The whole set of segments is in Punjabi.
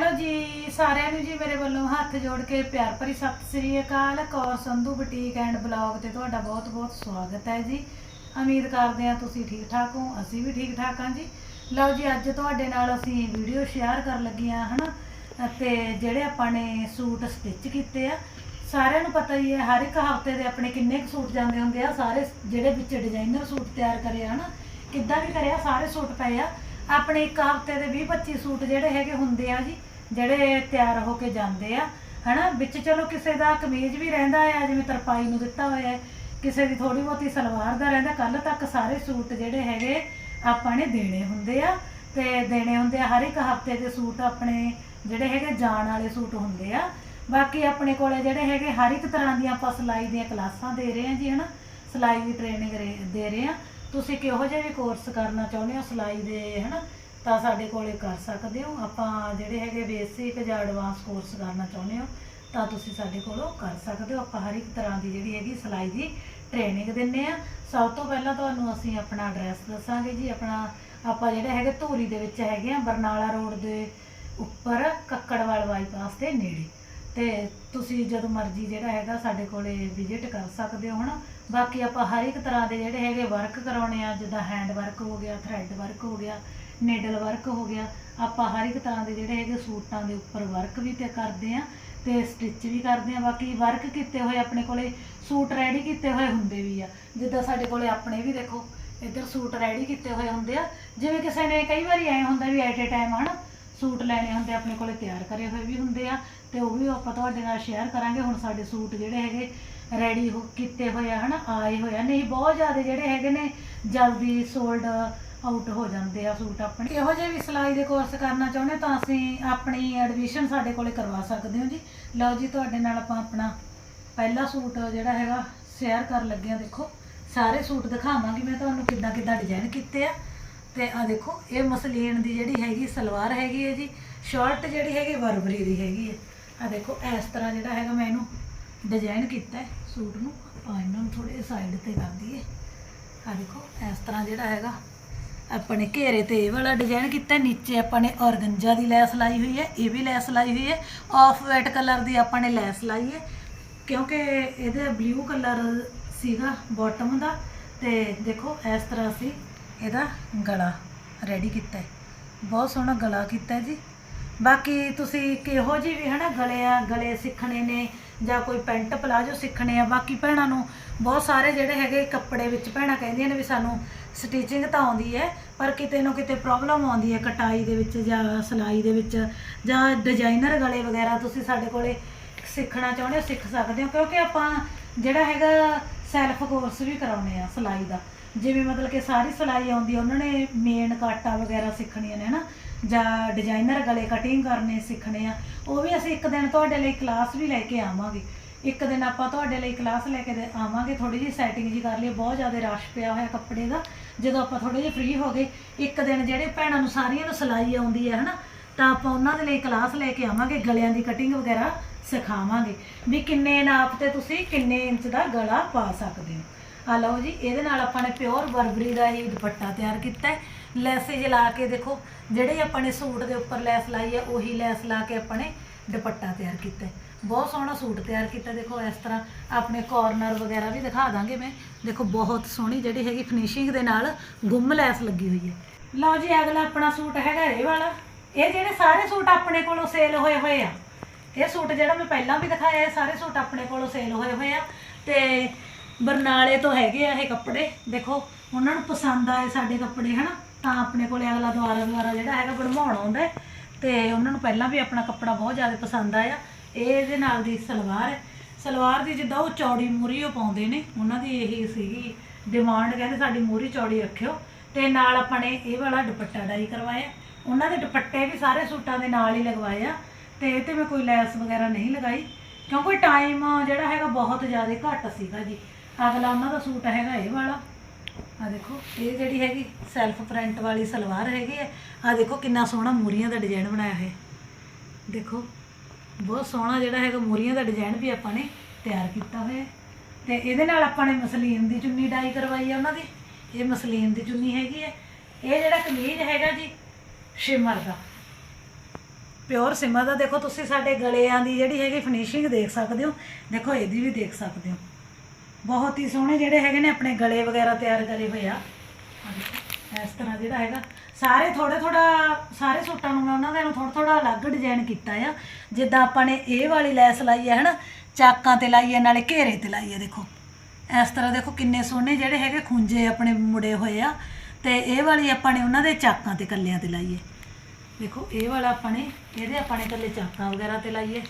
ਹੈਲੋ ਜੀ, ਸਾਰਿਆਂ ਨੂੰ ਜੀ ਮੇਰੇ ਵੱਲੋਂ ਹੱਥ ਜੋੜ ਕੇ ਪਿਆਰ ਭਰੀ ਸਤਿ ਸ੍ਰੀ ਅਕਾਲ। Kaur Sandhu boutique and blog ਤੇ ਤੁਹਾਡਾ ਬਹੁਤ-ਬਹੁਤ ਸਵਾਗਤ ਹੈ ਜੀ। ਉਮੀਦ ਕਰਦੇ ਹਾਂ ਤੁਸੀਂ ਠੀਕ ਠਾਕ ਹੋ, ਅਸੀਂ ਵੀ ਠੀਕ ਠਾਕ ਹਾਂ ਜੀ। ਲਓ ਜੀ, ਅੱਜ ਤੁਹਾਡੇ ਨਾਲ ਅਸੀਂ ਵੀਡੀਓ ਸ਼ੇਅਰ ਕਰਨ ਲੱਗੇ ਲੱਗੀਆਂ ਹਨਾ? ਤੇ ਜਿਹੜੇ ਆਪਾਂ ਨੇ ਸੂਟ ਸਟਿਚ ਕੀਤੇ ਆ, ਸਾਰਿਆਂ ਨੂੰ ਪਤਾ ਹੀ ਹੈ, ਹਰ ਇੱਕ ਹਫ਼ਤੇ ਦੇ ਆਪਣੇ ਕਿੰਨੇ ਕੁ ਸੂਟ ਜਾਂਦੇ ਹੁੰਦੇ ਆ, ਸਾਰੇ ਜਿਹੜੇ ਵਿੱਚ ਡਿਜ਼ਾਈਨਰ ਸੂਟ ਤਿਆਰ ਕਰੇ ਆ, ਹਨਾ? ਕਿੱਦਾਂ ਵੀ ਕਰਿਆ, ਸਾਰੇ ਸੂਟ ਪਏ ਆ। ਆਪਣੇ ਇੱਕ ਹਫ਼ਤੇ ਦੇ 20 25 ਸੂਟ ਜਿਹੜੇ ਹੈਗੇ ਹੁੰਦੇ ਆ ਜੀ ਜਿਹੜੇ ਤਿਆਰ ਹੋ ਕੇ ਜਾਂਦੇ ਆ, ਹਨਾ? ਵਿੱਚ ਚਲੋ ਕਿਸੇ ਦਾ ਕਮੀਜ਼ ਵੀ ਰਹਿੰਦਾ ਆ, ਜਿਵੇਂ ਤਰਪਾਈ ਨੂੰ ਦਿੱਤਾ ਹੋਇਆ ਹੈ, ਕਿਸੇ ਦੀ ਥੋੜੀ ਬਹੁਤੀ ਸਲਵਾਰ ਦਾ ਰਹਿੰਦਾ ਕੱਲ ਤੱਕ ਸਾਰੇ ਸੂਟ ਜਿਹੜੇ ਹੈਗੇ ਆਪਾਂ ਨੇ ਦੇਣੇ ਹੁੰਦੇ ਆ। ਤੇ ਦੇਣੇ ਹੁੰਦੇ ਆ, ਹਰ ਇੱਕ ਹਫ਼ਤੇ ਦੇ ਸੂਟ ਆਪਣੇ ਜਿਹੜੇ ਹੈਗੇ ਜਾਣ ਵਾਲੇ ਸੂਟ ਹੁੰਦੇ ਆ। ਬਾਕੀ ਆਪਣੇ ਕੋਲੇ ਜਿਹੜੇ ਹੈਗੇ, ਹਰ ਇੱਕ ਤਰ੍ਹਾਂ ਦੀਆਂ ਆਪਾਂ ਸਿਲਾਈ ਦੀਆਂ ਕਲਾਸਾਂ ਦੇ ਰਹੇ ਹਾਂ ਜੀ, ਹਨਾ? ਸਿਲਾਈ ਦੀ ਟ੍ਰੇਨਿੰਗ ਦੇ ਰਹੇ ਹਾਂ ਤੁਸੀਂ ਕਿਹੋ ਜਿਹਾ ਵੀ ਕੋਰਸ ਕਰਨਾ ਚਾਹੁੰਦੇ ਹੋ ਸਿਲਾਈ ਦੇ, ਹਨਾ? ਤਾਂ ਸਾਡੇ ਕੋਲੇ ਕਰ ਸਕਦੇ ਹੋ। ਆਪਾਂ ਜਿਹੜੇ ਹੈਗੇ ਬੇਸਿਕ ਜਾਂ ਐਡਵਾਂਸ ਕੋਰਸ ਕਰਨਾ ਚਾਹੁੰਦੇ ਹੋ, ਤਾਂ ਤੁਸੀਂ ਸਾਡੇ ਕੋਲੋਂ ਕਰ ਸਕਦੇ ਹੋ। ਆਪਾਂ ਹਰ ਇੱਕ ਤਰ੍ਹਾਂ ਦੀ ਜਿਹੜੀ ਹੈਗੀ ਸਿਲਾਈ ਦੀ ਟ੍ਰੇਨਿੰਗ ਦਿੰਨੇ ਆ। ਸਭ ਤੋਂ ਪਹਿਲਾਂ ਤੁਹਾਨੂੰ ਅਸੀਂ ਆਪਣਾ ਐਡਰੈਸ ਦੱਸਾਂਗੇ ਜੀ। ਆਪਣਾ ਆਪਾਂ ਜਿਹੜਾ ਹੈਗੇ ਧੂਰੀ ਦੇ ਵਿੱਚ ਹੈਗੇ ਆ, ਬਰਨਾਲਾ ਰੋਡ ਦੇ ਉੱਪਰ ਕੱਕੜਵਾਲ ਬਾਈਪਾਸ ਦੇ ਨੇੜੇ। ਤੇ ਤੁਸੀਂ ਜਦੋਂ ਮਰਜ਼ੀ ਜਿਹੜਾ ਹੈਗਾ ਸਾਡੇ ਕੋਲੇ ਵਿਜ਼ਿਟ ਕਰ ਸਕਦੇ ਹੋ, ਹਨਾ? ਬਾਕੀ ਆਪਾਂ ਹਰ ਇੱਕ ਤਰ੍ਹਾਂ ਦੇ ਜਿਹੜੇ ਹੈਗੇ ਵਰਕ ਕਰਾਉਣੇ ਆ, ਜਿੱਦਾਂ ਹੈਂਡ ਵਰਕ ਹੋ ਗਿਆ ਥਰੈਡ ਵਰਕ ਹੋ ਗਿਆ ਨੀਡਲ ਵਰਕ ਹੋ ਗਿਆ। ਆਪਾਂ ਹਰ ਇੱਕ ਤਰ੍ਹਾਂ ਦੇ ਜਿਹੜੇ ਹੈਗੇ ਸੂਟਾਂ ਦੇ ਉੱਪਰ ਵਰਕ ਵੀ ਤੇ ਕਰਦੇ ਆ ਤੇ ਸਟਿਚ ਵੀ ਕਰਦੇ ਆ ਬਾਕੀ ਵਰਕ ਕੀਤੇ ਹੋਏ ਆਪਣੇ ਕੋਲੇ ਸੂਟ ਰੈਡੀ ਕੀਤੇ ਹੋਏ ਹੁੰਦੇ ਵੀ ਆ। ਜਿੱਦਾਂ ਸਾਡੇ ਕੋਲੇ ਆਪਣੇ ਵੀ ਦੇਖੋ, ਇੱਧਰ ਸੂਟ ਰੈਡੀ ਕੀਤੇ ਹੋਏ ਹੁੰਦੇ ਆ। ਜਿਵੇਂ ਕਿਸੇ ਨੇ ਕਈ ਵਾਰੀ ਐ ਹੁੰਦਾ ਵੀ ਐਟ ਏ ਟਾਈਮ ਹਨਾ, ਸੂਟ ਲੈਣੇ ਹੁੰਦੇ ਆਪਣੇ ਕੋਲੇ ਤਿਆਰ ਕਰੇ ਹੋਏ ਵੀ ਹੁੰਦੇ ਆ ਤੇ ਉਹ ਵੀ ਆਪਾਂ ਤੁਹਾਡੇ ਨਾਲ ਸ਼ੇਅਰ ਕਰਾਂਗੇ। ਹੁਣ ਸਾਡੇ ਸੂਟ ਜਿਹੜੇ ਹੈਗੇ ਰੈਡੀ ਹੋ ਕੀਤੇ ਹੋਏ ਆ ਹਨਾ, ਆਏ ਹੋਏ ਆ। ਨਹੀਂ, ਬਹੁਤ ਜ਼ਿਆਦਾ ਜਿਹੜੇ ਹੈਗੇ ਨੇ ਜਲਦੀ ਸੋਲਡ ਆਊਟ ਹੋ ਜਾਂਦੇ ਆ ਸੂਟ ਆਪਣੇ। ਇਹੋ ਜਿਹੇ ਵੀ ਸਿਲਾਈ ਦੇ ਕੋਰਸ ਕਰਨਾ ਚਾਹੁੰਦੇ ਤਾਂ ਅਸੀਂ ਆਪਣੀ ਐਡਮਿਸ਼ਨ ਸਾਡੇ ਕੋਲੇ ਕਰਵਾ ਸਕਦੇ ਹੋ ਜੀ। ਲਓ ਜੀ, ਤੁਹਾਡੇ ਨਾਲ ਆਪਾਂ ਆਪਣਾ ਪਹਿਲਾ ਸੂਟ ਜਿਹੜਾ ਹੈਗਾ ਸ਼ੇਅਰ ਕਰਨ ਲੱਗੇ ਆ ਦੇਖੋ, ਸਾਰੇ ਸੂਟ ਦਿਖਾਵਾਂਗੀ ਮੈਂ ਤੁਹਾਨੂੰ ਕਿੱਦਾਂ ਕਿੱਦਾਂ ਡਿਜ਼ਾਈਨ ਕੀਤੇ ਆ। ਤੇ ਆ ਦੇਖੋ, ਇਹ ਮਸਲੀਨ ਦੀ ਜਿਹੜੀ ਹੈਗੀ, ਸਲਵਾਰ ਹੈਗੀ ਹੈ ਜੀ। ਸ਼ਰਟ ਜਿਹੜੀ ਹੈਗੀ, ਬਰਬਰੀ ਦੀ ਹੈਗੀ ਹੈ। ਆ ਦੇਖੋ, ਇਸ ਤਰ੍ਹਾਂ ਜਿਹੜਾ ਹੈਗਾ ਮੈਂ ਇਹਨੂੰ ਡਿਜ਼ਾਈਨ ਕੀਤਾ ਹੈ ਸੂਟ ਨੂੰ। ਆਪਾਂ ਇਹਨਾਂ ਨੂੰ ਥੋੜੇ ਸਾਈਡ ਤੇ ਕਰ ਦਈਏ। ਆ ਦੇਖੋ, ਇਸ ਤਰ੍ਹਾਂ ਜਿਹੜਾ ਹੈਗਾ ਆਪਣੇ ਘੇਰੇ ਤੇ ਇਹ ਵਾਲਾ ਡਿਜ਼ਾਈਨ ਕੀਤਾ, ਨੀਚੇ ਆਪਾਂ ਨੇ ਔਰਗੰਜਾ ਦੀ ਲੈਸ ਲਾਈ ਹੋਈ ਹੈ, ਇਹ ਵੀ ਲੈਸ ਲਾਈ ਹੋਈ ਹੈ ਆਫ ਵਾਈਟ ਕਲਰ ਦੀ ਆਪਾਂ ਨੇ ਲੈਸ ਲਾਈ ਹੈ, ਕਿਉਂਕਿ ਇਹਦੇ ਬਲੂ ਕਲਰ ਸੀਗਾ ਬਾਟਮ ਦਾ, ਤੇ ਦੇਖੋ ਇਸ ਤਰ੍ਹਾਂ ਅਸੀਂ ਇਹਦਾ ਗਲਾ ਰੈਡੀ ਕੀਤਾ ਹੈ। ਬਹੁਤ ਸੋਹਣਾ ਗਲਾ ਕੀਤਾ ਜੀ। ਬਾਕੀ ਤੁਸੀਂ ਕਿਹੋ ਜਿਹੀ ਵੀ ਹਨਾ ਗਲੇ ਆ, ਗਲੇ ਸਿੱਖਣੇ ਨੇ ਜਾਂ ਕੋਈ ਪੈਂਟ ਪਲਾਜੋ ਸਿੱਖਣੇ ਆ, ਬਾਕੀ ਭੈਣਾਂ ਨੂੰ ਬਹੁਤ ਸਾਰੇ ਜਿਹੜੇ ਹੈਗੇ ਕੱਪੜੇ ਵਿੱਚ ਭੈਣਾਂ ਕਹਿੰਦੀਆਂ ਨੇ ਵੀ ਸਾਨੂੰ ਸਟਿਚਿੰਗ ਤਾਂ ਆਉਂਦੀ ਹੈ, ਪਰ ਕਿਤੇ ਨਾ ਕਿਤੇ ਪ੍ਰੋਬਲਮ ਆਉਂਦੀ ਹੈ ਕਟਾਈ ਦੇ ਵਿੱਚ ਜਾਂ ਸਿਲਾਈ ਦੇ ਵਿੱਚ ਜਾਂ ਡਿਜ਼ਾਈਨਰ ਗਲੇ ਵਗੈਰਾ ਤੁਸੀਂ ਸਾਡੇ ਕੋਲੇ ਸਿੱਖਣਾ ਚਾਹੁੰਦੇ ਹੋ, ਸਿੱਖ ਸਕਦੇ ਹੋ, ਕਿਉਂਕਿ ਆਪਾਂ ਜਿਹੜਾ ਹੈਗਾ ਸੈਲਫ ਕੋਰਸ ਵੀ ਕਰਾਉਨੇ ਆ ਸਿਲਾਈ ਦਾ। ਜਿਵੇਂ ਮਤਲਬ ਕਿ ਸਾਰੀ ਸਿਲਾਈ ਆਉਂਦੀ ਉਹਨਾਂ ਨੇ ਮੇਨ ਕਾਟਾ ਵਗੈਰਾ ਸਿੱਖਣੀਆਂ ਨੇ ਹਨਾ, ਜਾਂ ਡਿਜ਼ਾਈਨਰ ਗਲੇ ਕਟਿੰਗ ਕਰਨੇ ਸਿੱਖਣੇ ਆ, ਉਹ ਵੀ ਅਸੀਂ ਇੱਕ ਦਿਨ ਤੁਹਾਡੇ ਲਈ ਕਲਾਸ ਵੀ ਲੈ ਕੇ ਆਵਾਂਗੇ। ਇੱਕ ਦਿਨ ਆਪਾਂ ਤੁਹਾਡੇ ਲਈ ਕਲਾਸ ਲੈ ਕੇ ਦੇ- ਆਵਾਂਗੇ ਥੋੜੀ ਜਿਹੀ ਸੈਟਿੰਗ ਜੀ ਕਰ ਲਈ ਬਹੁਤ ਜ਼ਿਆਦਾ ਰਸ਼ ਪਿਆ ਹੋਇਆ ਕੱਪੜੇ ਦਾ। ਜਦੋਂ ਆਪਾਂ ਥੋੜੇ ਜਿਹੇ ਫ੍ਰੀ ਹੋ ਗਏ, ਇੱਕ ਦਿਨ ਜਿਹੜੇ ਭੈਣਾਂ ਨੂੰ ਸਾਰੀਆਂ ਨੂੰ ਸਿਲਾਈ ਆਉਂਦੀ ਹੈ, ਹਨਾ, ਤਾਂ ਆਪਾਂ ਉਹਨਾਂ ਦੇ ਲਈ ਕਲਾਸ ਲੈ ਕੇ ਆਵਾਂਗੇ, ਗਲਿਆਂ ਦੀ ਕਟਿੰਗ ਵਗੈਰਾ ਸਿਖਾਵਾਂਗੇ। ਵੀ ਕਿੰਨੇ ਨਾਪ ਤੇ ਤੁਸੀਂ ਕਿੰਨੇ ਇੰਚ ਦਾ ਗਲਾ ਪਾ ਸਕਦੇ ਹੋ। ਆ ਲਓ ਜੀ, ਇਹਦੇ ਨਾਲ ਆਪਾਂ ਨੇ ਪਿਓਰ ਬਰਬਰੀ ਦਾ ਹੀ ਦੁਪੱਟਾ ਤਿਆਰ ਕੀਤਾ ਹੈ। ਲੈਸੇਜ ਲਾ ਕੇ ਦੇਖੋ, ਜਿਹੜੇ ਆਪਾਂ ਨੇ ਸੂਟ ਦੇ ਉੱਪਰ ਲੈਸ ਲਾਈ ਹੈ, ਉਹੀ ਲੈਸ ਲਾ ਕੇ ਆਪਾਂ ਨੇ ਦੁਪੱਟਾ ਤਿਆਰ ਕੀਤਾ ਹੈ। ਬਹੁਤ ਸੋਹਣਾ ਸੂਟ ਤਿਆਰ ਕੀਤਾ। ਦੇਖੋ ਇਸ ਤਰ੍ਹਾਂ ਆਪਣੇ ਕਾਰਨਰ ਵਗੈਰਾ ਵੀ ਦਿਖਾ ਦਾਂਗੇ ਮੈਂ। ਦੇਖੋ ਬਹੁਤ ਸੋਹਣੀ ਜਿਹੜੀ ਹੈਗੀ ਫਿਨਿਸ਼ਿੰਗ ਦੇ ਨਾਲ ਗੁੰਮ ਲੈਸ ਲੱਗੀ ਹੋਈ ਹੈ। ਲਓ ਜੀ, ਅਗਲਾ ਆਪਣਾ ਸੂਟ ਹੈਗਾ ਇਹ ਵਾਲਾ। ਇਹ ਜਿਹੜੇ ਸਾਰੇ ਸੂਟ ਆਪਣੇ ਕੋਲੋਂ ਸੇਲ ਹੋਏ ਹੋਏ ਆ। ਇਹ ਸੂਟ ਜਿਹੜਾ ਮੈਂ ਪਹਿਲਾਂ ਵੀ ਦਿਖਾਇਆ, ਇਹ ਸਾਰੇ ਸੂਟ ਆਪਣੇ ਕੋਲੋਂ ਸੇਲ ਹੋਏ ਹੋਏ ਆ। ਤੇ ਬਰਨਾਲੇ ਤੋਂ ਹੈਗੇ ਆ ਇਹ ਕੱਪੜੇ। ਦੇਖੋ, ਉਹਨਾਂ ਨੂੰ ਪਸੰਦ ਆਏ ਸਾਡੇ ਕੱਪੜੇ, ਹਨਾ? ਤਾਂ ਆਪਣੇ ਕੋਲੇ ਅਗਲਾ ਦੁਆਰਾ ਦੁਆਰਾ ਜਿਹੜਾ ਹੈਗਾ ਬਣਵਾਉਣ ਆਉਂਦਾ ਹੈ। ਤੇ ਉਹਨਾਂ ਨੂੰ ਪਹਿਲਾਂ ਵੀ ਆਪਣਾ ਕੱਪੜਾ ਬਹੁਤ ਜ਼ਿਆਦਾ ਪਸੰਦ ਆਇਆ। ਇਹ ਇਹਦੇ ਨਾਲ ਦੀ ਸਲਵਾਰ ਹੈ। ਸਲਵਾਰ ਦੀ ਜਿੱਦਾਂ ਉਹ ਚੌੜੀ ਮੂਰੀ ਉਹ ਪਾਉਂਦੇ ਨੇ, ਉਹਨਾਂ ਦੀ ਇਹੀ ਸੀਗੀ ਡਿਮਾਂਡ ਕਹਿੰਦੇ ਸਾਡੀ ਮੂਰੀ ਚੌੜੀ ਰੱਖਿਓ। ਤੇ ਨਾਲ ਆਪਾਂ ਨੇ ਇਹ ਵਾਲਾ ਦੁਪੱਟਾ ਡਾਈ ਕਰਵਾਇਆ। ਉਹਨਾਂ ਦੇ ਦੁਪੱਟੇ ਵੀ ਸਾਰੇ ਸੂਟਾਂ ਦੇ ਨਾਲ ਹੀ ਲਗਵਾਏ ਆ। ਤੇ ਇਹ ਤੇ ਮੈਂ ਕੋਈ ਲੈਸ ਵਗੈਰਾ ਨਹੀਂ ਲਗਾਈ, ਕਿਉਂਕਿ ਟਾਈਮ ਜਿਹੜਾ ਹੈਗਾ ਬਹੁਤ ਜ਼ਿਆਦਾ ਘੱਟ ਸੀਗਾ ਜੀ। ਅਗਲਾ ਉਹਨਾਂ ਦਾ ਸੂਟ ਹੈਗਾ ਇਹ ਵਾਲਾ। ਆ ਦੇਖੋ, ਇਹ ਜਿਹੜੀ ਹੈਗੀ ਸੈਲਫ ਪ੍ਰਿੰਟ ਵਾਲੀ ਸਲਵਾਰ ਹੈਗੀ ਹੈ। ਆ ਦੇਖੋ ਕਿੰਨਾ ਸੋਹਣਾ ਮੂਰੀਆਂ ਦਾ ਡਿਜ਼ਾਈਨ ਬਣਾਇਆ ਹੈ। ਦੇਖੋ। ਬਹੁਤ ਸੋਹਣਾ ਜਿਹੜਾ ਹੈਗਾ ਮੂਰੀਆਂ ਦਾ ਡਿਜ਼ਾਈਨ ਵੀ ਆਪਾਂ ਨੇ ਤਿਆਰ ਕੀਤਾ ਹੋਇਆ ਹੈ। ਤੇ ਇਹਦੇ ਨਾਲ ਆਪਾਂ ਨੇ ਮਸਲੀਨ ਦੀ ਚੁੰਨੀ ਡਾਈ ਕਰਵਾਈ ਹੈ ਉਹਨਾਂ ਦੀ। ਇਹ ਮਸਲੀਨ ਦੀ ਚੁੰਨੀ ਹੈਗੀ ਹੈ। ਇਹ ਜਿਹੜਾ ਕਮੀਜ਼ ਹੈਗਾ ਜੀ, ਸ਼ਿਮਰ ਦਾ। ਪਿਓਰ ਸਿਮਰ ਦਾ ਦੇਖੋ ਤੁਸੀਂ ਸਾਡੇ ਗਲਿਆਂ ਦੀ ਜਿਹੜੀ ਹੈਗੀ ਫਿਨਿਸ਼ਿੰਗ ਦੇਖ ਸਕਦੇ ਹੋ। ਦੇਖੋ ਇਹਦੀ ਵੀ ਦੇਖ ਸਕਦੇ ਹੋ। ਬਹੁਤ ਹੀ ਸੋਹਣੇ ਜਿਹੜੇ ਹੈਗੇ ਨੇ ਆਪਣੇ ਗਲੇ ਵਗੈਰਾ ਤਿਆਰ ਕਰੇ ਹੋਏ ਆ। ਇਸ ਤਰ੍ਹਾਂ ਜਿਹੜਾ ਹੈਗਾ, ਸਾਰੇ ਥੋੜਾ ਥੋੜਾ ਸਾਰੇ ਸੂਟਾਂ ਨੂੰ ਮੈਂ ਉਹਨਾਂ ਦੇ ਨੂੰ ਥੋੜਾ ਥੋੜਾ ਅਲੱਗ ਡਿਜ਼ਾਈਨ ਕੀਤਾ ਆ। ਜਿੱਦਾਂ ਆਪਾਂ ਨੇ ਇਹ ਵਾਲੀ ਲੈਸ ਲਾਈ ਹੈ ਹਨਾ, ਚਾਕਾਂ ਤੇ ਲਾਈ ਹੈ, ਨਾਲੇ ਘੇਰੇ ਤੇ ਲਾਈ ਹੈ ਦੇਖੋ। ਇਸ ਤਰ੍ਹਾਂ ਦੇਖੋ ਕਿੰਨੇ ਸੋਹਣੇ ਜਿਹੜੇ ਹੈਗੇ ਖੁੰਝੇ ਆਪਣੇ ਮੁੜੇ ਹੋਏ ਆ। ਤੇ ਇਹ ਵਾਲੀ ਆਪਾਂ ਨੇ ਉਹਨਾਂ ਦੇ ਚਾਕਾਂ ਤੇ ਕੱਲਿਆਂ ਤੇ ਲਾਈਏ ਦੇਖੋ, ਇਹ ਵਾਲਾ ਆਪਾਂ ਨੇ, ਇਹਦੇ ਆਪਾਂ ਨੇ ਕੱਲੇ ਚਾਕਾਂ ਵਗੈਰਾ ਤੇ ਲਾਈਏ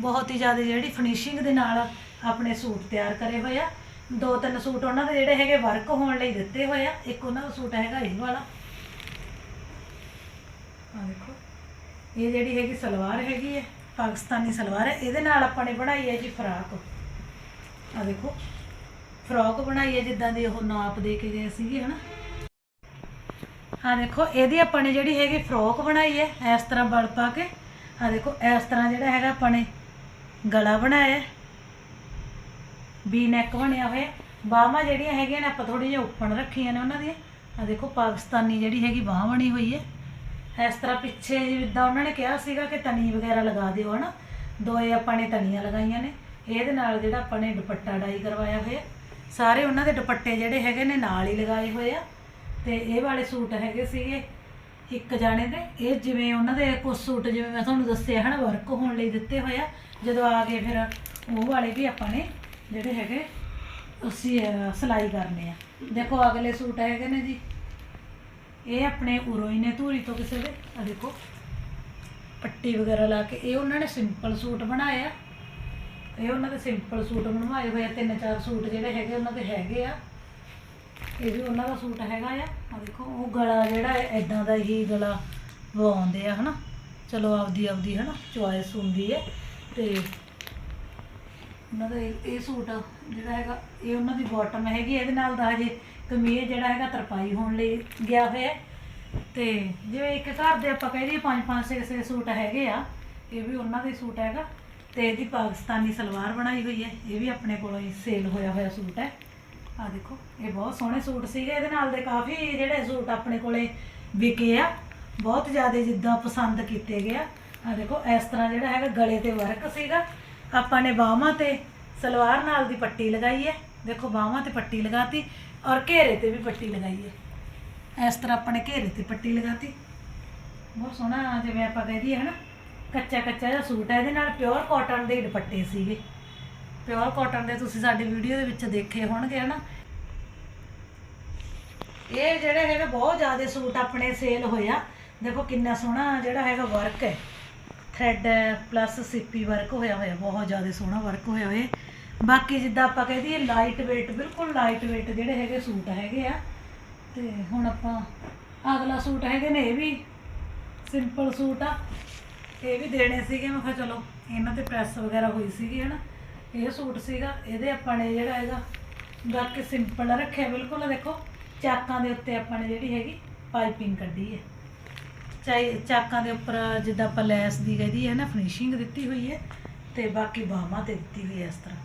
ਬਹੁਤ ਹੀ ਜ਼ਿਆਦਾ ਜਿਹੜੀ ਫਿਨਿਸ਼ਿੰਗ ਦੇ ਨਾਲ ਆਪਣੇ ਸੂਟ ਤਿਆਰ ਕਰੇ ਹੋਏ ਆ। ਦੋ ਤਿੰਨ ਸੂਟ ਉਹਨਾਂ ਦੇ ਜਿਹੜੇ ਹੈਗੇ ਵਰਕ ਹੋਣ ਲਈ ਦਿੱਤੇ ਹੋਏ ਆ। ਇੱਕ ਉਹਨਾਂ ਦਾ ਸੂਟ ਹੈਗਾ ਇਹ ਵਾਲਾ। ਆ ਦੇਖੋ, ਇਹ ਜਿਹੜੀ ਹੈਗੀ ਸਲਵਾਰ ਹੈਗੀ ਹੈ, ਪਾਕਿਸਤਾਨੀ ਸਲਵਾਰ ਹੈ। ਇਹਦੇ ਨਾਲ ਆਪਾਂ ਨੇ ਬਣਾਈ ਹੈ ਜੀ ਫਰਾਕ ਆ ਦੇਖੋ ਫਰਾਕ ਬਣਾਈ ਹੈ ਜਿੱਦਾਂ ਦੀ ਉਹ ਨਾਪ ਦੇ ਕੇ ਗਏ ਸੀਗੇ, ਹਨਾ? ਆ ਦੇਖੋ, ਇਹਦੀ ਆਪਾਂ ਨੇ ਜਿਹੜੀ ਹੈਗੀ ਫਰੋਕ ਬਣਾਈ ਹੈ, ਇਸ ਤਰ੍ਹਾਂ ਬਲ ਪਾ ਕੇ। ਆ ਦੇਖੋ, ਇਸ ਤਰ੍ਹਾਂ ਜਿਹੜਾ ਹੈਗਾ ਆਪਾਂ ਨੇ ਗਲਾ ਬਣਾਇਆ ਵੀ ਨੈਕ ਬਣਿਆ ਹੋਇਆ। ਬਾਹਾਂ ਜਿਹੜੀਆਂ ਹੈਗੀਆਂ ਨੇ, ਆਪਾਂ ਥੋੜੀ ਜਿਹਾ ਉੱਪਰ ਰੱਖੀਆਂ ਨੇ ਉਹਨਾਂ ਦੀਆਂ। ਆ ਦੇਖੋ, ਪਾਕਿਸਤਾਨੀ ਜਿਹੜੀ ਹੈਗੀ, ਬਾਹ ਬਣੀ ਹੋਈ ਹੈ। ਇਸ ਤਰ੍ਹਾਂ ਪਿੱਛੇ ਜਿੱਦਾਂ ਉਹਨਾਂ ਨੇ ਕਿਹਾ ਸੀਗਾ ਕਿ ਤਣੀ ਵਗੈਰਾ ਲਗਾ ਦਿਓ, ਹਨਾ। ਦੋਏ ਆਪਾਂ ਨੇ ਤਣੀਆਂ ਲਗਾਈਆਂ ਨੇ। ਇਹਦੇ ਨਾਲ ਜਿਹੜਾ ਆਪਾਂ ਨੇ ਦੁਪੱਟਾ ਡਾਈ ਕਰਵਾਇਆ ਹੋਇਆ। ਸਾਰੇ ਉਹਨਾਂ ਦੇ ਦੁਪੱਟੇ ਜਿਹੜੇ ਹੈਗੇ ਨੇ, ਨਾਲ ਹੀ ਲਗਾਏ ਹੋਏ ਆ। ਤੇ ਇਹ ਵਾਲੇ ਸੂਟ ਹੈਗੇ ਸੀਗੇ ਇੱਕ ਜਾਣੇ ਦੇ। ਇਹ ਜਿਵੇਂ ਉਹਨਾਂ ਦੇ ਕੁਝ ਸੂਟ ਜਿਵੇਂ ਮੈਂ ਤੁਹਾਨੂੰ ਦੱਸਿਆ, ਹਨਾ ਵਰਕ ਹੋਣ ਲਈ ਦਿੱਤੇ ਹੋਏ ਆ। ਜਦੋਂ ਆ ਗਏ ਫਿਰ ਉਹ ਵਾਲੇ ਵੀ ਆਪਾਂ ਨੇ ਜਿਹੜੇ ਹੈਗੇ ਉਸੇ ਸਿਲਾਈ ਕਰਨੇ ਆ। ਦੇਖੋ, ਅਗਲੇ ਸੂਟ ਹੈਗੇ ਨੇ ਜੀ। ਇਹ ਆਪਣੇ ਉਰੋਂ ਹੀ ਨੇ ਧੂਰੀ ਤੋਂ ਕਿਸੇ ਦੇ। ਆ ਦੇਖੋ, ਪੱਟੀ ਵਗੈਰਾ ਲਾ ਕੇ। ਇਹ ਉਹਨਾਂ ਨੇ ਸਿੰਪਲ ਸੂਟ ਬਣਾਏ ਆ। ਇਹ ਉਹਨਾਂ ਦੇ ਸਿੰਪਲ ਸੂਟ ਬਣਵਾਏ ਹੋਏ ਆ। ਤਿੰਨ ਚਾਰ ਸੂਟ ਜਿਹੜੇ ਹੈਗੇ, ਉਹਨਾਂ ਦੇ ਹੈਗੇ ਆ। ਇਹ ਵੀ ਉਹਨਾਂ ਦਾ ਸੂਟ ਹੈਗਾ ਆ। ਆ ਦੇਖੋ, ਉਹ ਗਲਾ ਜਿਹੜਾ ਹੈ ਐਦਾਂ ਦਾ ਹੀ ਗਲਾ ਪਵਾਉਂਦੇ ਆ, ਹਨਾ। ਚਲੋ ਆਪਦੀ ਆਪਦੀ ਹਨਾ, ਚੁਆਇਸ ਹੁੰਦੀ ਹੈ। ਤੇ ਉਹਨਾਂ ਦਾ ਇਹ ਇਹ ਸੂਟ ਜਿਹੜਾ ਹੈਗਾ, ਇਹ ਉਹਨਾਂ ਦੀ ਬਾਟਮ ਹੈਗੀ ਇਹਦੇ ਨਾਲ ਦਾ ਹਜੇ ਕਮੀਜ਼ ਜਿਹੜਾ ਹੈਗਾ ਤਰਪਾਈ ਹੋਣ ਲਈ ਗਿਆ ਹੋਇਆ ਹੈ। ਤੇ ਜਿਵੇਂ ਇੱਕ ਘਰ ਦੇ ਆਪਾਂ ਕਹਿ ਦਈਏ ਪੰਜ ਪੰਜ, ਛੇ ਛੇ ਸੂਟ ਹੈਗੇ ਆ, ਇਹ ਵੀ ਉਹਨਾਂ ਦੇ ਸੂਟ ਹੈਗਾ। ਤੇ ਇਹਦੀ ਪਾਕਿਸਤਾਨੀ ਸਲਵਾਰ ਬਣਾਈ ਹੋਈ ਹੈ, ਇਹ ਵੀ ਆਪਣੇ ਕੋਲੋਂ ਹੀ ਸੇਲ ਹੋਇਆ ਹੋਇਆ ਸੂਟ ਹੈ। ਆ ਦੇਖੋ, ਇਹ ਬਹੁਤ ਸੋਹਣੇ ਸੂਟ ਸੀਗੇ। ਇਹਦੇ ਨਾਲ ਦੇ ਕਾਫੀ ਜਿਹੜੇ ਸੂਟ ਆਪਣੇ ਕੋਲੇ ਵਿਕੇ ਆ। ਬਹੁਤ ਜ਼ਿਆਦਾ ਜਿੱਦਾਂ ਪਸੰਦ ਕੀਤੇ ਗਏ ਆ। ਆ ਦੇਖੋ, ਇਸ ਤਰ੍ਹਾਂ ਜਿਹੜਾ ਹੈਗਾ ਗਲੇ ਤੇ ਵਰਕ ਸੀਗਾ। ਆਪਾਂ ਨੇ ਬਾਹਾਂ ਤੇ ਸਲਵਾਰ ਨਾਲ ਦੀ ਪੱਟੀ ਲਗਾਈ ਹੈ। ਦੇਖੋ ਬਾਹਾਂ ਤੇ ਪੱਟੀ ਲਗਾਤੀ ਔਰ ਘੇਰੇ ਤੇ ਵੀ ਪੱਟੀ ਲਗਾਈ ਹੈ। ਇਸ ਤਰ੍ਹਾਂ ਆਪਾਂ ਨੇ ਘੇਰੇ ਤੇ ਪੱਟੀ ਲਗਾਤੀ। ਬਹੁਤ ਸੋਹਣਾ ਜਿਵੇਂ ਆਪਾਂ ਕਹਿ ਦਈਏ ਨਾ ਕੱਚਾ ਕੱਚਾ ਜਿਹਾ ਸੂਟ ਹੈ। ਇਹਦੇ ਨਾਲ ਪਿਓਰ ਕਾਟਨ ਦੇ ਦੁਪੱਟੇ ਸੀਗੇ। ਪਿਓਰ ਕਾਟਨ ਦੇ ਤੁਸੀਂ ਸਾਡੀ ਵੀਡੀਓ ਦੇ ਵਿੱਚ ਦੇਖੇ ਹੋਣਗੇ, ਹਨਾ? ਇਹ ਜਿਹੜੇ ਹੈਗੇ ਬਹੁਤ ਜ਼ਿਆਦਾ ਸੂਟ ਆਪਣੇ ਸੇਲ ਹੋਇਆ ਦੇਖੋ, ਕਿੰਨਾ ਸੋਹਣਾ ਜਿਹੜਾ ਹੈਗਾ ਵਰਕ ਹੈ। ਥਰੈਡ ਪਲੱਸ ਸਿੱਪੀ ਵਰਕ ਹੋਇਆ ਹੋਇਆ, ਬਹੁਤ ਜ਼ਿਆਦਾ ਸੋਹਣਾ ਵਰਕ ਹੋਇਆ ਹੋਇਆ ਬਾਕੀ ਜਿੱਦਾਂ ਆਪਾਂ ਕਹਿ ਦਈਏ ਲਾਈਟ weight, ਬਿਲਕੁਲ ਲਾਈਟ weight ਜਿਹੜੇ ਹੈਗੇ ਸੂਟ ਹੈਗੇ ਆ। ਤੇ ਹੁਣ ਆਪਾਂ ਅਗਲਾ ਸੂਟ ਹੈਗੇ ਨੇ ਇਹ ਵੀ ਸਿੰਪਲ ਸੂਟ ਆ। ਇਹ ਵੀ ਦੇਣੇ ਸੀਗੇ, ਮੈਂ ਕਿਹਾ ਚਲੋ ਇਹਨਾਂ ਤੇ ਪ੍ਰੈਸ ਵਗੈਰਾ ਹੋਈ ਸੀਗੀ, ਹਨਾ। ਇਹ ਸੂਟ ਸੀਗਾ, ਇਹਦੇ ਆਪਾਂ ਨੇ ਜਿਹੜਾ ਹੈਗਾ ਬਾਕੀ ਸਿੰਪਲ ਰੱਖਿਆ ਬਿਲਕੁਲ ਦੇਖੋ। ਚਾਕਾਂ ਦੇ ਉੱਤੇ ਆਪਾਂ ਨੇ ਜਿਹੜੀ ਹੈਗੀ ਪਾਈਪਿੰਗ ਕੱਢੀ ਹੈ। ਚਾਹੇ ਚਾਕਾਂ ਦੇ ਉੱਪਰ ਜਿੱਦਾਂ ਆਪਾਂ ਲੈਸ ਦੀ ਕਹਦੀ ਹੈ ਨਾ ਫਿਨਿਸ਼ਿੰਗ ਦਿੱਤੀ ਹੋਈ ਹੈ ਤੇ ਬਾਕੀ ਬਾਹਾਂ ਤੇ ਦਿੱਤੀ ਹੋਈ ਹੈ ਇਸ ਤਰ੍ਹਾਂ।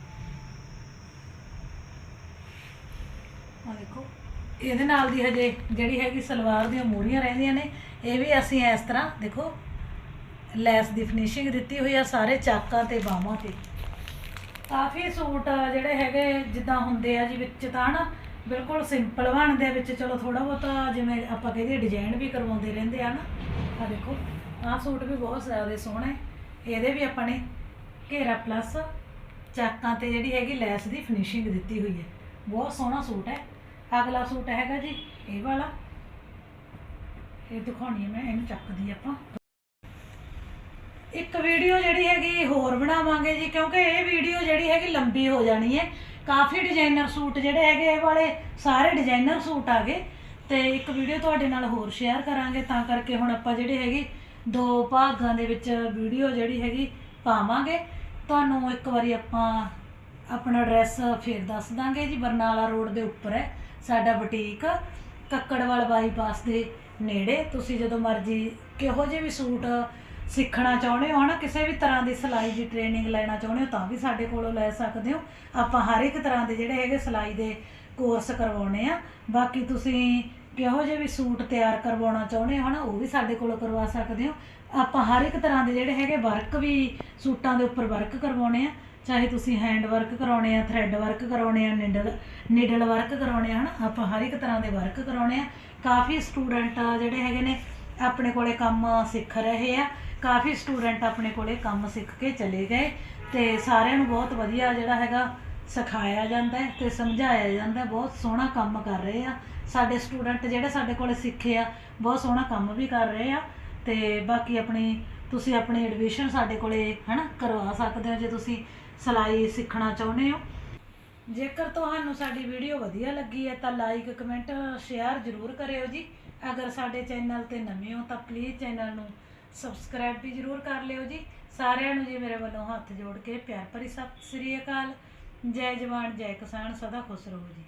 ਆ ਦੇਖੋ, ਇਹਦੇ ਨਾਲ ਦੀ ਹਜੇ ਜਿਹੜੀ ਹੈਗੀ ਸਲਵਾਰ ਦੀਆਂ ਮੂਰੀਆਂ ਰਹਿੰਦੀਆਂ ਨੇ, ਇਹ ਵੀ ਅਸੀਂ ਇਸ ਤਰ੍ਹਾਂ ਦੇਖੋ, ਲੈਸ ਦੀ ਫਿਨਿਸ਼ਿੰਗ ਦਿੱਤੀ ਹੋਈ ਆ ਸਾਰੇ ਚਾਕਾਂ ਤੇ ਬਾਹਾਂ ਤੇ। ਕਾਫੀ ਸੂਟ ਜਿਹੜੇ ਹੈਗੇ ਜਿੱਦਾਂ ਹੁੰਦੇ ਆ ਜੀ ਵਿੱਚ ਤਾਂ ਨਾ ਬਿਲਕੁਲ ਸਿੰਪਲ ਬਣਦੇ ਆ ਵਿੱਚ ਚਲੋ ਥੋੜਾ ਬਹੁਤਾ ਜਿਵੇਂ ਆਪਾਂ ਕਹਿੰਦੇ ਡਿਜ਼ਾਈਨ ਵੀ ਕਰਵਾਉਂਦੇ ਰਹਿੰਦੇ ਆ ਨਾ। ਆ ਦੇਖੋ, ਆਹ ਸੂਟ ਵੀ ਬਹੁਤ ਜ਼ਿਆਦਾ ਸੋਹਣਾ ਹੈ। ਇਹਦੇ ਵੀ ਆਪਾਂ ਨੇ ਘੇਰਾ ਪਲੱਸ ਚਾਕਾਂ ਤੇ ਜਿਹੜੀ ਹੈਗੀ ਲੈਸ ਦੀ ਫਿਨਿਸ਼ਿੰਗ ਦਿੱਤੀ ਹੋਈ ਹੈ। ਬਹੁਤ ਸੋਹਣਾ ਸੂਟ ਹੈ। ਅਗਲਾ ਸੂਟ ਹੈਗਾ ਜੀ ਇਹ ਵਾਲਾ। ਇਹ ਦਿਖਾਉਣੀ ਹੈ ਮੈਂ, ਇਹਨੂੰ ਚੱਕਦੀ ਆਪਾਂ। ਇੱਕ ਵੀਡੀਓ ਜਿਹੜੀ ਹੈਗੀ ਹੋਰ ਬਣਾਵਾਂਗੇ ਜੀ, ਕਿਉਂਕਿ ਇਹ ਵੀਡੀਓ ਜਿਹੜੀ ਹੈਗੀ ਲੰਬੀ ਹੋ ਜਾਣੀ ਹੈ। ਕਾਫੀ ਡਿਜ਼ਾਈਨਰ ਸੂਟ ਜਿਹੜੇ ਹੈਗੇ ਇਹ ਵਾਲੇ, ਸਾਰੇ ਡਿਜ਼ਾਈਨਰ ਸੂਟ ਆ ਗਏ। ਤੇ ਇੱਕ ਵੀਡੀਓ ਤੁਹਾਡੇ ਨਾਲ ਹੋਰ ਸ਼ੇਅਰ ਕਰਾਂਗੇ, ਤਾਂ ਕਰਕੇ ਹੁਣ ਆਪਾਂ ਜਿਹੜੇ ਹੈਗੀ, ਦੋ ਭਾਗਾਂ ਦੇ ਵਿੱਚ ਵੀਡੀਓ ਜਿਹੜੀ ਹੈਗੀ ਪਾਵਾਂਗੇ। ਤੁਹਾਨੂੰ ਇੱਕ ਵਾਰੀ ਆਪਾਂ ਆਪਣਾ ਐਡਰੈਸ ਫੇਰ ਦੱਸ ਦਾਂਗੇ ਜੀ, ਬਰਨਾਲਾ ਰੋਡ ਦੇ ਉੱਪਰ ਹੈ, ਸਾਡਾ ਬੁਟੀਕ, ਕੱਕੜਵਾਲ ਬਾਈਪਾਸ ਦੇ ਨੇੜੇ। ਤੁਸੀਂ ਜਦੋਂ ਮਰਜ਼ੀ ਕਿਹੋ ਜਿਹੇ ਵੀ ਸੂਟ ਸਿੱਖਣਾ ਚਾਹੁੰਦੇ ਹੋ ਨਾ ਕਿਸੇ ਵੀ ਤਰ੍ਹਾਂ ਦੀ ਸਿਲਾਈ ਦੀ ਟ੍ਰੇਨਿੰਗ ਲੈਣਾ ਚਾਹੁੰਦੇ ਹੋ ਤਾਂ ਵੀ ਸਾਡੇ ਕੋਲੋਂ ਲੈ ਸਕਦੇ ਹੋ। ਆਪਾਂ ਹਰ ਇੱਕ ਤਰ੍ਹਾਂ ਦੇ ਜਿਹੜੇ ਹੈਗੇ ਸਿਲਾਈ ਦੇ ਕੋਰਸ ਕਰਵਾਉਣੇ ਆ। ਬਾਕੀ ਤੁਸੀਂ ਕਿਹੋ ਜਿਹੇ ਵੀ ਸੂਟ ਤਿਆਰ ਕਰਵਾਉਣਾ ਚਾਹੁੰਦੇ ਹੋ ਨਾ ਉਹ ਵੀ ਸਾਡੇ ਕੋਲੋਂ ਕਰਵਾ ਸਕਦੇ ਹੋ। ਆਪਾਂ ਹਰ ਇੱਕ ਤਰ੍ਹਾਂ ਦੇ ਜਿਹੜੇ ਹੈਗੇ ਵਰਕ ਵੀ ਸੂਟਾਂ ਦੇ ਉੱਪਰ ਵਰਕ ਕਰਵਾਉਣੇ ਆ। ਚਾਹੇ ਤੁਸੀਂ ਹੈਂਡ ਵਰਕ ਕਰਾਉਣੇ ਆ ਥ੍ਰੈਡ ਵਰਕ ਕਰਾਉਣੇ ਆ ਨਿਡਲ ਨਿਡਲ ਵਰਕ ਕਰਾਉਣੇ ਆ ਹਨਾ, ਆਪਾਂ ਹਰ ਇੱਕ ਤਰ੍ਹਾਂ ਦੇ ਵਰਕ ਕਰਾਉਣੇ ਆ। ਕਾਫੀ ਸਟੂਡੈਂਟ ਜਿਹੜੇ ਹੈਗੇ ਨੇ, ਆਪਣੇ ਕੋਲੇ ਕੰਮ ਸਿੱਖ ਰਹੇ ਆ। ਕਾਫੀ ਸਟੂਡੈਂਟ ਆਪਣੇ ਕੋਲੇ ਕੰਮ ਸਿੱਖ ਕੇ ਚਲੇ ਗਏ ਤੇ ਸਾਰਿਆਂ ਨੂੰ ਬਹੁਤ ਵਧੀਆ ਜਿਹੜਾ ਹੈਗਾ ਸਿਖਾਇਆ ਜਾਂਦਾ ਹੈ ਤੇ ਸਮਝਾਇਆ ਜਾਂਦਾ ਹੈ। ਬਹੁਤ ਸੋਹਣਾ ਕੰਮ ਕਰ ਰਹੇ ਆ। ਸਾਡੇ ਸਟੂਡੈਂਟ ਜਿਹੜੇ ਸਾਡੇ ਕੋਲੇ ਸਿੱਖੇ ਆ, ਬਹੁਤ ਸੋਹਣਾ ਕੰਮ ਵੀ ਕਰ ਰਹੇ ਆ ਤੇ ਬਾਕੀ ਆਪਣੀ, ਤੁਸੀਂ ਆਪਣੀ ਐਡਮਿਸ਼ਨ ਸਾਡੇ ਕੋਲੇ, ਹਨਾ, ਕਰਵਾ ਸਕਦੇ ਹੋ ਜੇ ਤੁਸੀਂ ਸਿਲਾਈ ਸਿੱਖਣਾ ਚਾਹੁੰਦੇ ਹੋ। ਜੇਕਰ ਤੁਹਾਨੂੰ ਸਾਡੀ ਵੀਡੀਓ ਵਧੀਆ ਲੱਗੀ ਹੈ ਤਾਂ ਲਾਈਕ ਕਮੈਂਟ ਸ਼ੇਅਰ ਜ਼ਰੂਰ ਕਰਿਓ ਜੀ। ਅਗਰ ਸਾਡੇ ਚੈਨਲ ਤੇ ਨਵੇਂ ਹੋ ਤਾਂ ਪਲੀਜ਼ ਚੈਨਲ ਨੂੰ ਸਬਸਕ੍ਰਾਈਬ ਵੀ ਜ਼ਰੂਰ ਕਰ ਲਿਓ ਜੀ। ਸਾਰਿਆਂ ਨੂੰ ਜੀ ਮੇਰੇ ਵੱਲੋਂ ਹੱਥ ਜੋੜ ਕੇ ਪਿਆਰ ਭਰੀ ਸਤਿ ਸ੍ਰੀ ਅਕਾਲ। ਜੈ ਜਵਾਨ, ਜੈ ਕਿਸਾਨ, ਸਦਾ ਖੁਸ਼ ਰਹੋ ਜੀ।